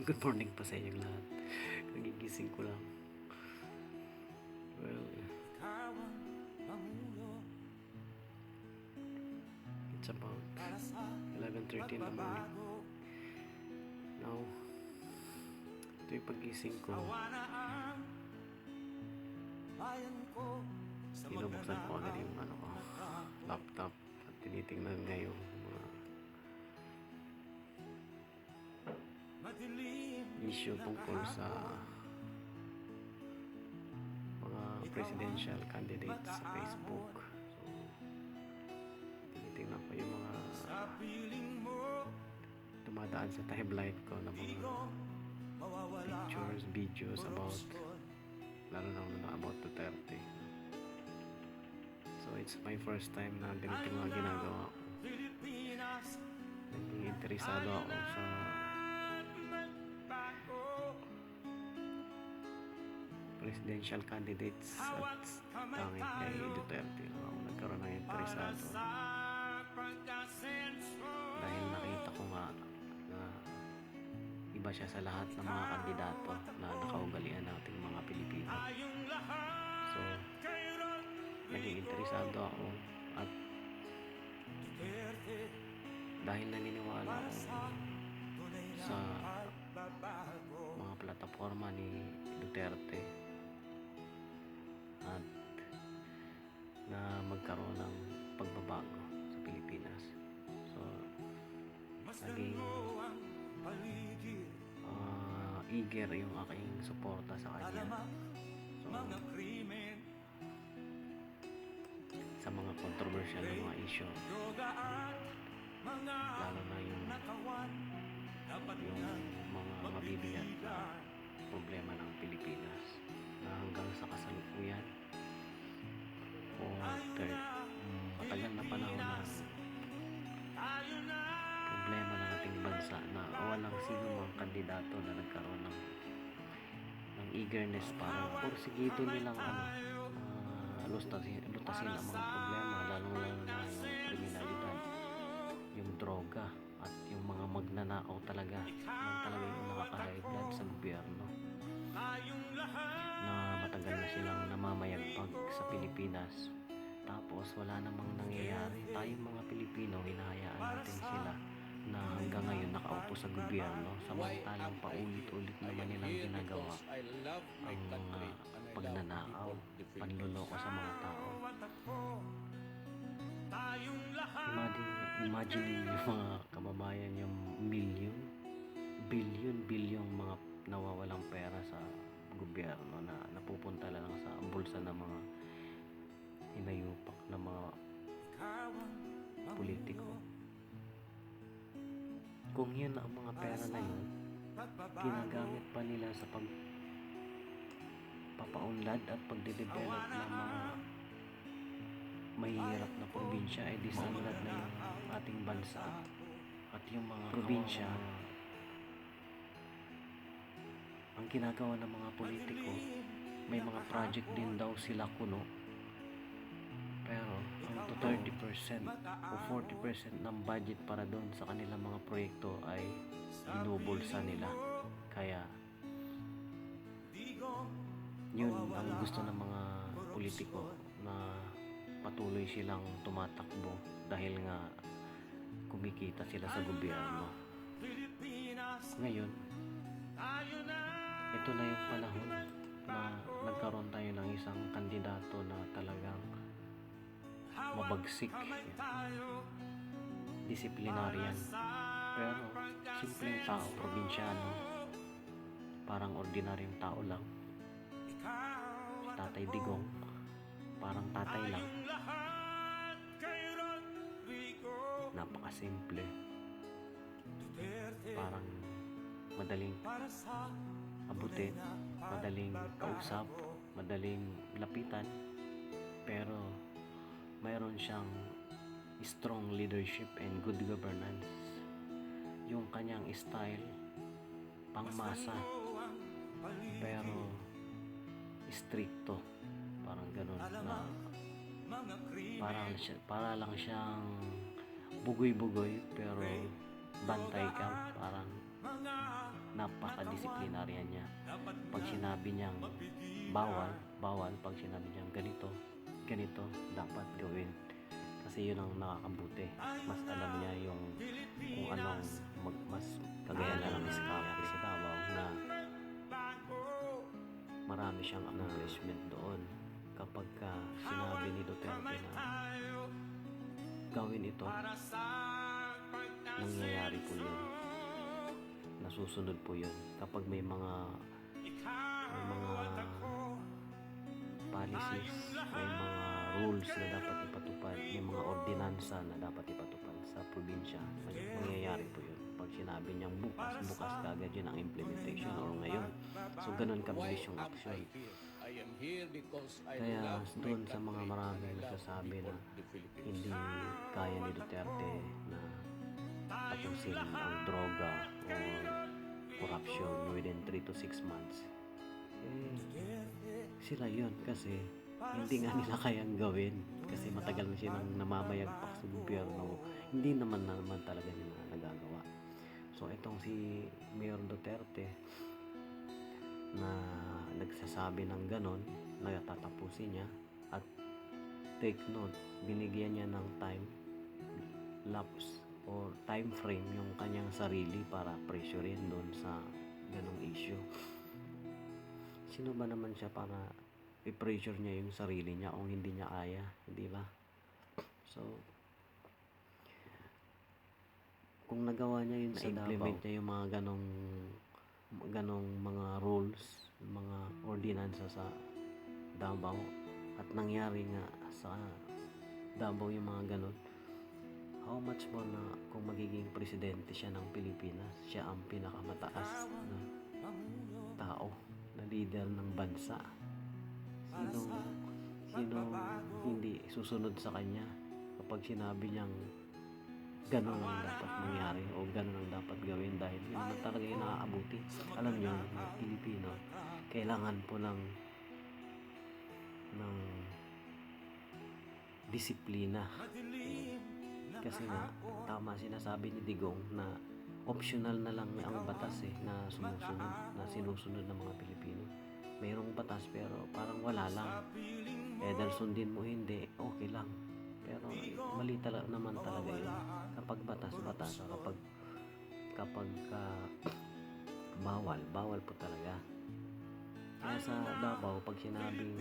Good morning pa sa inyong lahat. Nagigising ko lang. Well, it's about para sa 11.30 in the morning. Now, ito yung pagising ko. Binubuksan ko agad yung ano laptop at tinitingnan nga issue tungkol sa mga presidential candidates sa Facebook. So, tinitingnan ko yung mga dumadaan sa timeline ko na mga pictures, videos about lalo na na about Duterte. So it's my first time na ganito mga ginagawa ko. Naging interesado ako sa presidential candidates at tanging kay Duterte lang ako nagkaroon ng interesado dahil nakita ko nga na iba siya sa lahat ng mga kandidato na nakaugalian nating mga Pilipino. So, naging interesado ako at dahil naniniwala ako sa mga plataforma ni Duterte at na magkaroon ng pagbabago sa Pilipinas. So, naging ah, eager yung aking suporta sa kanya. So, sa mga controversial na mga issue. Lalo na yung yung mga mabibigat problema ng Pilipinas na hanggang sa kasalukuyan. O third, mm, matagal na panahon na problema ng ating bansa na walang sino mang kandidato na nagkaroon ng ng eagerness para porsigido nilang ano uh, lutasin, lutasin ang mga problema silang namamayagpag sa Pilipinas. Tapos wala namang nangyayari. Tayong mga Pilipino hinahayaan natin sila na hanggang ngayon nakaupo sa gobyerno. Samantalang paulit-ulit naman nilang ginagawa ang love pagnanakaw, panluloko sa mga tao. Imagine, imagine yung mga kababayan yung million, billion, billion mga nawawalang pera sa gobyerno na napupunta lang sa bulsa ng mga hinayupak na mga politiko. Kung yun ang mga pera na yun, ginagamit pa nila sa pag papaunlad at pagde-develop ng mga mahihirap na probinsya ay disanlad na yung ating bansa at yung mga probinsya ang ginagawa ng mga politiko may mga project din daw sila kuno pero ang to 30% o 40% ng budget para doon sa kanilang mga proyekto ay binubulsa nila kaya yun ang gusto ng mga politiko na patuloy silang tumatakbo dahil nga kumikita sila sa gobyerno. Ngayon, ito na yung panahon na nagkaroon tayo ng isang kandidato na talagang mabagsik, disiplinaryan. Pero simpleng tao, probinsyano, parang ordinaryong tao lang. at Tatay. Digong, parang tatay lang. Napakasimple, parang madaling abutin, madaling kausap, madaling lapitan, pero mayroon siyang strong leadership and good governance. Yung kanyang style, pangmasa, pero stricto. Parang ganun na. Parang siya, para lang siyang bugoy-bugoy pero bantay napaka-disiplinarya niya. Pag sinabi niyang bawal, bawal. Pag sinabi niyang ganito, ganito, dapat gawin. Kasi yun ang nakakabuti. Mas alam niya yung kung anong mag, mas kagaya na lang iskapa sa Davao na marami siyang accomplishment doon. Kapag ka sinabi ni Duterte na gawin ito, nangyayari po yun. Nasusunod po yun. Kapag may mga may mga policies, may mga rules na dapat ipatupad, may mga ordinansa na dapat ipatupad sa probinsya, mangyayari po yun. Pag sinabi niyang bukas, bukas kagad yun ang implementation or ngayon. So, ganun kabilis yung action. Kaya doon sa mga marami nagsasabi na hindi kaya ni Duterte na tapusin ang droga o corruption within 3 to 6 months. Eh, sila yun kasi hindi nga nila kayang gawin kasi matagal na silang namamayagpak sa gobyerno. Hindi naman naman talaga nila nagagawa. So, itong si Mayor Duterte na nagsasabi ng ganon, nagtatapusin niya at take note, binigyan niya ng time lapse or time frame yung kanyang sarili para pressurein doon sa ganong issue. Sino ba naman siya para i-pressure niya yung sarili niya kung hindi niya kaya, hindi ba? So, kung nagawa niya yun sa implement niya yung mga ganong ganong mga rules, mga ordinansa sa Davao at nangyari nga sa Davao yung mga ganon how much more na kung magiging presidente siya ng Pilipinas? Siya ang pinakamataas na tao na leader ng bansa. Sino sino hindi susunod sa kanya kapag sinabi niyang ganun ang dapat mangyari o ganun ang dapat gawin dahil yun naman talaga yung nakakabuti alam niyo mga Pilipino kailangan po ng ng disiplina kasi nga tama sinasabi ni Digong na optional na lang ang batas eh na sumusunod na sinusunod ng mga Pilipino. Mayroong batas pero parang wala lang. Either sundin mo hindi okay lang. Pero mali talaga naman talaga yun. Kapag batas batas. Kapag kapag ah, bawal bawal po talaga. Kaya sa Davao pag sinabing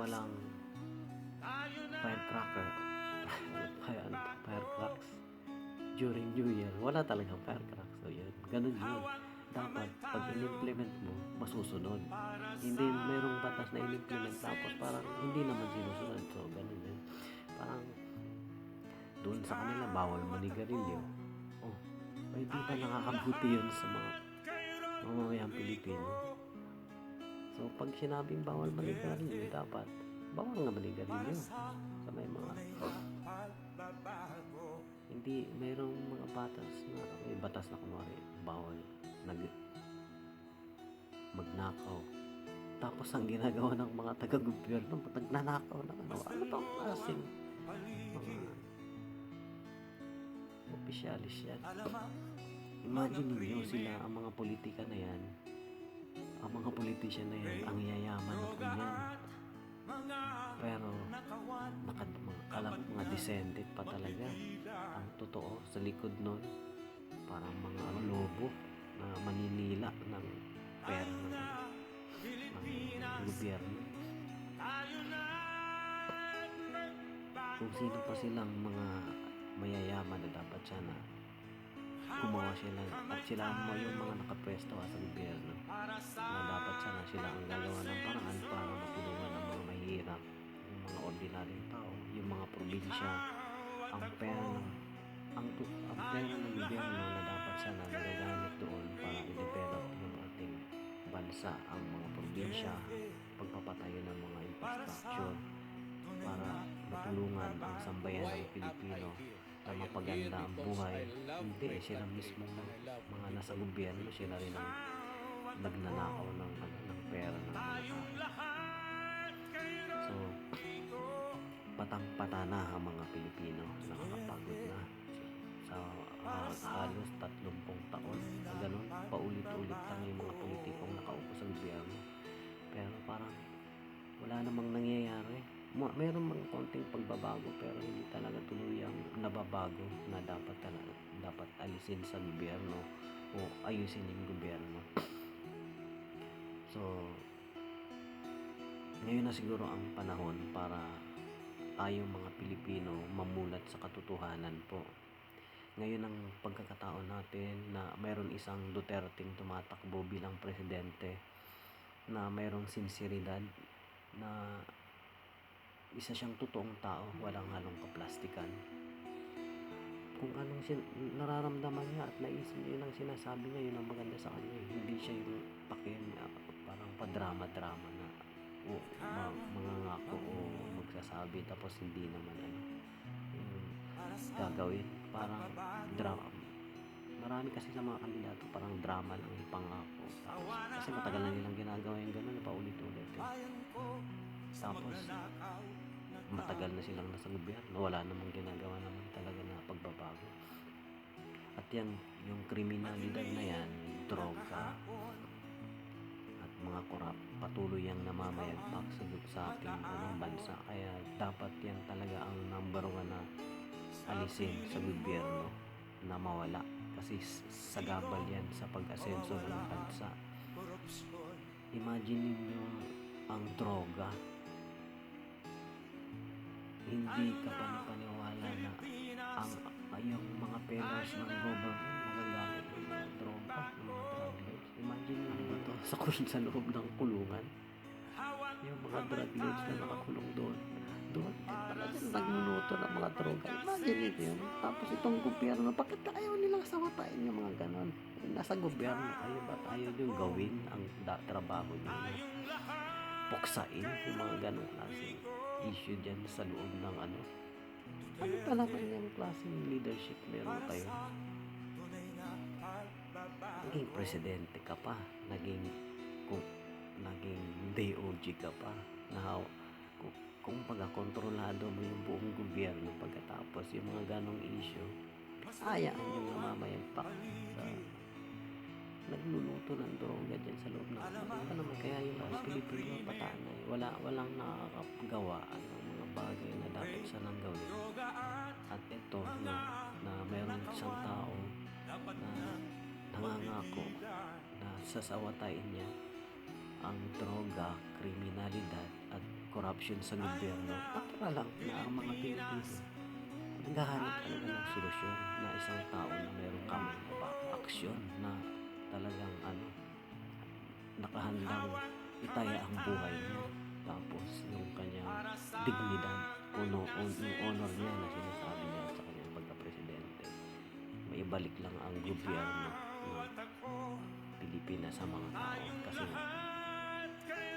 walang firecracker ano, firecracks during New Year. Wala talagang firecracks so yun. Ganun yun. Dapat pag in-implement mo masusunod. Hindi mayroong batas na in-implement tapos parang hindi naman sinusunod. So ganun yun. Parang doon sa kanila bawal manigarilyo. Oh ay di ba nakakabuti yun sa mga mamamayang Pilipino. So pag sinabing bawal manigarilyo dapat bawal nga manigarilyo sa may mga hindi mayroong mga batas na may batas na kunwari bawal nag magnakaw. Tapos ang ginagawa ng mga taga-gobyerno nagnanakaw ng ano ano bang klaseng mga opisyalis yan. Imagine niyo sila ang mga politika na yan ang mga politician na yan ang yayaman na po pero naka, mga, kala ko mga descended pa talaga. Ang totoo sa likod nun parang mga lobo na maninila ng pera ng, ng gobyerno. kung sino pa silang mga mayayaman na dapat sana gumawa sila at sila ang yung mga nakapwesto sa gobyerno. na dapat sana sila ang gagawa ng paraan para matulungan mahirap. Yung mga ordinaryong tao yung mga probinsya ang pera ng ang, ang pera ng gobyerno na dapat sana nagagamit doon para i-develop yung ating bansa ang mga probinsya pagpapatayo ng mga infrastructure para matulungan ang sambayan ng Pilipino na mapaganda ang buhay. Hindi eh, sila mismo mga, nasa gobyerno sila rin ang nagnanakaw ng, ano, ng pera ng mga so patang-pata na ang mga Pilipino nakakapagod na sa ah, halos 30 taon na ganun paulit-ulit lang yung mga politikong nakaupo sa gobyerno. Pero parang wala namang nangyayari. Meron mga konting pagbabago pero hindi talaga tuluyang nababago na dapat talaga dapat alisin sa gobyerno o ayusin yung gobyerno. So, ngayon na siguro ang panahon para tayong mga Pilipino mamulat sa katotohanan po. Ngayon ang pagkakataon natin na mayroon isang Duterteng tumatakbo bilang presidente na mayroong sinseridad na isa siyang totoong tao, walang halong kaplastikan. Kung anong sin- nararamdaman niya at naisip niya ang sinasabi niya, yun ang maganda sa kanya. Hindi siya yung pakin, ah, parang padrama-drama o ma- mga ngako o magsasabi tapos hindi naman ano yung gagawin. Parang drama marami kasi sa mga kandidato parang drama lang yung pangako. Tapos, kasi matagal na nilang ginagawa yung gano'n paulit-ulit eh. tapos matagal na silang nasa gobyerno wala namang ginagawa naman talaga na pagbabago. At yan yung kriminalidad na yan droga mga korap patuloy ang namamayagpak sa, sa ating ano, bansa. Kaya dapat yan talaga ang number one na alisin sa gobyerno na mawala. Kasi sagabal yan sa pag-asenso ng bansa. Imagine ninyo ang droga. Hindi ka panipaniwala na ang yung mga pillars ng government magagamit ng mga droga, ng mga. Imagine nyo naman to sa, sa loob ng kulungan. Yung mga drug lords na nakakulong doon. Doon, talagang nagluluto ng mga droga. Imagine nyo yun. Tapos itong gobyerno, bakit ayaw nilang sawatain yung mga ganon? Nasa gobyerno kayo, ba't ayaw nyo gawin ang da- trabaho nyo? Puksain yung mga ganon klase issue dyan sa loob ng ano. Ano talaga yung klaseng leadership meron kayo? Naging presidente ka pa, naging kung naging DOG ka pa, na kung, kung pagka kontrolado mo yung buong gobyerno pagkatapos yung mga ganong issue, ayaan yung namamayagpak sa nagluluto ng droga dyan sa loob ng ano naman kaya yung mga Pilipino patanay? Wala walang nakakagawa ng mga bagay na dapat sanang gawin. At ito na, na mayroong isang tao na nangangako na sasawatain niya ang droga, kriminalidad at corruption sa gobyerno. Para lang na ang mga Pilipino naghahanap talaga ng solusyon na isang tao na na ba aksyon na talagang ano nakahandang itaya ang buhay niya. Tapos yung kanyang dignidad uno, on, yung honor niya na sinasabi niya sa kanyang pagka-presidente maibalik lang ang gobyerno Pilipinas sa mga tao. Kasi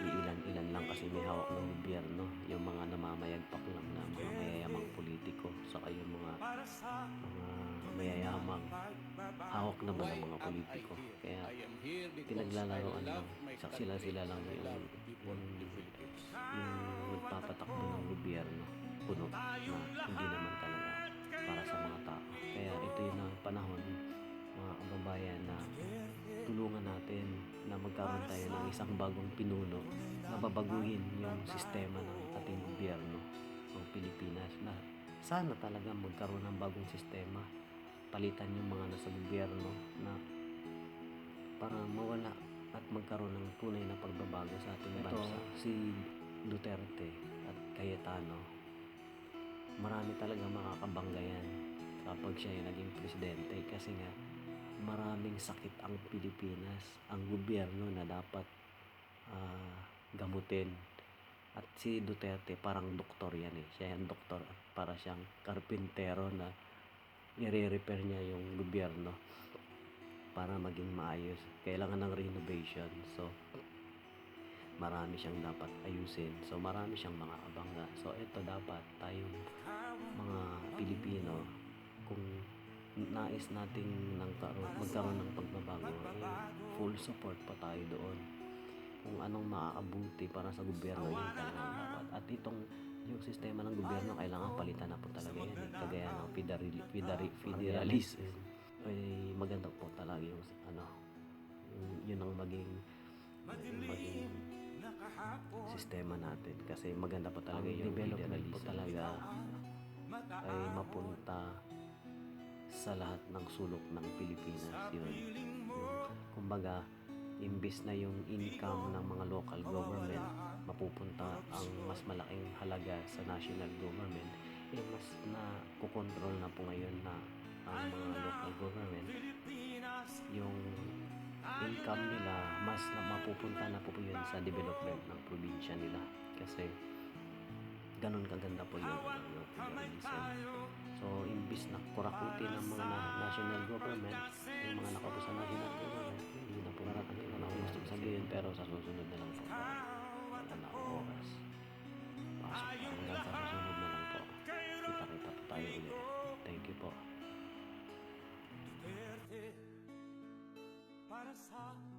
iilan-ilan lang kasi may hawak ng gobyerno. Yung mga namamayagpak lang na mga mayayamang politiko. Saka yung mga mga mayayamang hawak naman ng mga politiko. Kaya pinaglalaroan lang. Love my sa sila sila lang yung, yung, Philippines. yung nagpapatakbo ng gobyerno. Puno na hindi naman talaga para sa mga tao. Kaya ito yun ang panahon mga kababayan na tulungan natin na magkaroon tayo ng isang bagong pinuno na babaguhin yung sistema ng ating gobyerno ng Pilipinas na sana talaga magkaroon ng bagong sistema palitan yung mga nasa gobyerno na para mawala at magkaroon ng tunay na pagbabago sa ating bansa. Si Duterte at Cayetano, marami talaga makakabanggayan kapag siya yung naging presidente kasi nga maraming sakit ang Pilipinas, ang gobyerno na dapat ah, gamutin. At si Duterte parang doktor yan eh. Siya yung doktor para siyang karpintero na i-repair niya yung gobyerno para maging maayos. Kailangan ng renovation. So, marami siyang dapat ayusin. So, marami siyang mga abangga. So, ito dapat tayong mga Pilipino kung nais nating nang magkaroon ng pagbabago, eh, full support pa tayo doon. Kung anong makakabuti para sa gobyerno, yun talaga dapat. At itong yung sistema ng gobyerno, kailangan palitan na po talaga yan. eh. Kagaya ng federal, federal, federalism. Ay, maganda po talaga yung ano, Yun- Yun ang maging yung maging sistema natin kasi maganda po talaga yung development po talaga ay mapunta sa lahat ng sulok ng Pilipinas yun. kumbaga imbis na yung income ng mga local government mapupunta ang mas malaking halaga sa national government eh mas na kukontrol na po ngayon na ang mga local government. Yung income nila mas na mapupunta na po, po yun sa development ng probinsya nila. Kasi ganun kaganda po yung, federalism so imbis na kurakutin ng mga na- national government yung mga nakaupo sa national government hindi na po narating ko na gusto sabihin pero sa susunod na lang po wala na akong oras pasok po hanggang sa susunod na lang po kita kita po tayo ulit thank you po para sa